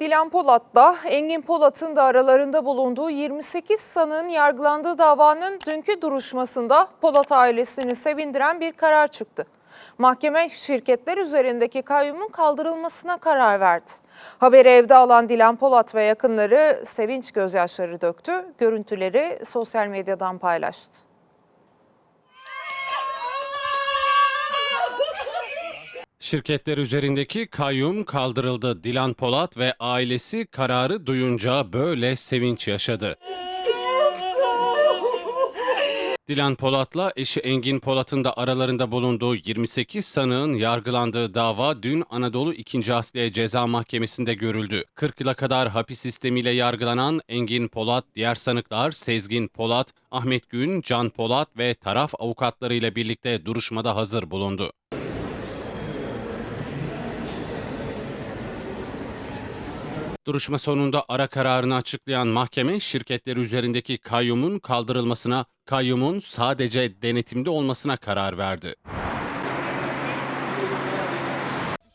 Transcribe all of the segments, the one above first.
Dilan Polat'la Engin Polat'ın da aralarında bulunduğu 28 sanığın yargılandığı davanın dünkü duruşmasında Polat ailesini sevindiren bir karar çıktı. Mahkeme şirketler üzerindeki kayyumun kaldırılmasına karar verdi. Haberi evde alan Dilan Polat ve yakınları sevinç gözyaşları döktü. Görüntüleri sosyal medyadan paylaştı. Şirketler üzerindeki kayyum kaldırıldı. Dilan Polat ve ailesi kararı duyunca böyle sevinç yaşadı. Dilan Polat'la eşi Engin Polat'ın da aralarında bulunduğu 28 sanığın yargılandığı dava dün Anadolu 2. Asliye Ceza Mahkemesi'nde görüldü. 40 yıla kadar hapis sistemiyle yargılanan Engin Polat, diğer sanıklar Sezgin Polat, Ahmet Gün, Can Polat ve taraf avukatlarıyla birlikte duruşmada hazır bulundu. Duruşma sonunda ara kararını açıklayan mahkeme şirketler üzerindeki kayyumun kaldırılmasına, kayyumun sadece denetimde olmasına karar verdi.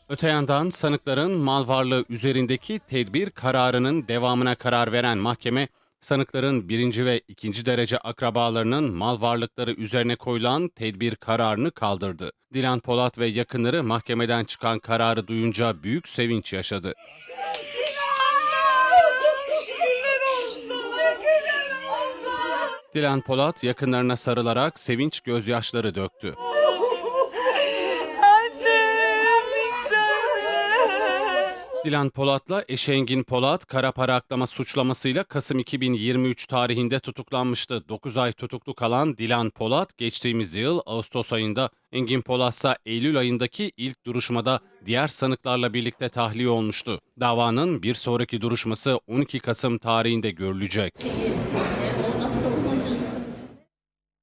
Öte yandan sanıkların mal varlığı üzerindeki tedbir kararının devamına karar veren mahkeme, sanıkların birinci ve ikinci derece akrabalarının mal varlıkları üzerine koyulan tedbir kararını kaldırdı. Dilan Polat ve yakınları mahkemeden çıkan kararı duyunca büyük sevinç yaşadı. Dilan Polat yakınlarına sarılarak sevinç gözyaşları döktü. Dilan Polat'la eşi Engin Polat kara para aklama suçlamasıyla Kasım 2023 tarihinde tutuklanmıştı. 9 ay tutuklu kalan Dilan Polat geçtiğimiz yıl Ağustos ayında Engin Polat'sa Eylül ayındaki ilk duruşmada diğer sanıklarla birlikte tahliye olmuştu. Davanın bir sonraki duruşması 12 Kasım tarihinde görülecek.